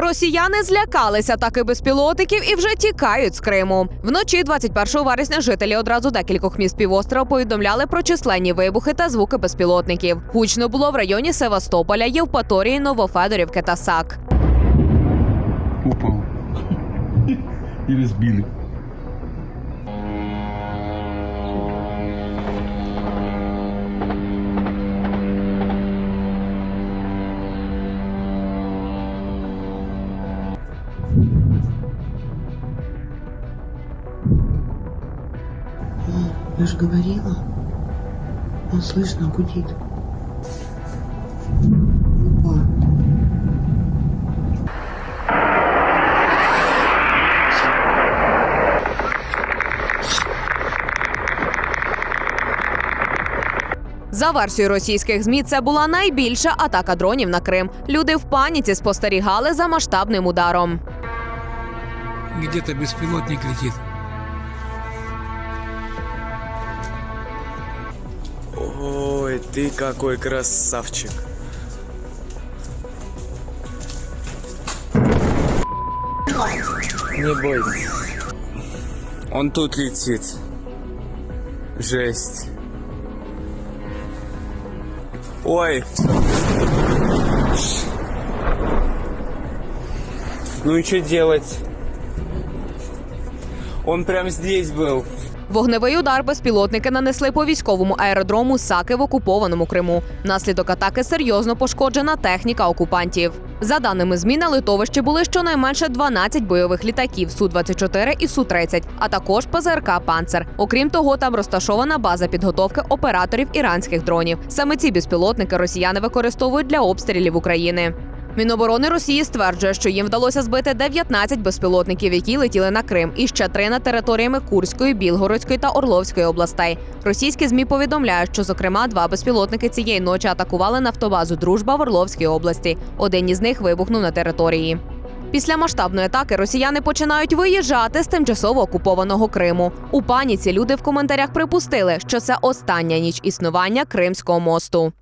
Росіяни злякалися атаки безпілотиків і вже тікають з Криму. Вночі 21 вересня жителі одразу декількох міст півострова повідомляли про численні вибухи та звуки безпілотників. Гучно було в районі Севастополя, Євпаторії, Новофедорівки та САК. Упав. І сбили. Я же говорила. Он слышно гудит. Опа. За версією російських змі, це була найбільша атака дронів на Крим. Люди в паніці спостерігали за масштабним ударом. Где-то беспилотник летит. Ой, ты какой красавчик. Не бойся. Он тут летит. Жесть. Ой. Ну и что делать? Он прям здесь был. Вогневий удар безпілотники нанесли по військовому аеродрому Саки в окупованому Криму. Внаслідок атаки серйозно пошкоджена техніка окупантів. За даними ЗМІ, на литовищі були щонайменше 12 бойових літаків Су-24 і Су-30, а також ПЗРК Панцер. Окрім того, там розташована база підготовки операторів іранських дронів. Саме ці безпілотники росіяни використовують для обстрілів України. Міноборони Росії стверджує, що їм вдалося збити 19 безпілотників, які летіли на Крим, і ще три над територіями Курської, Білгородської та Орловської областей. Російські змі повідомляють, що зокрема два безпілотники цієї ночі атакували нафтобазу Дружба в Орловській області. Один із них вибухнув на території. Після масштабної атаки росіяни починають виїжджати з тимчасово окупованого Криму. У паніці люди в коментарях припустили, що це остання ніч існування Кримського мосту.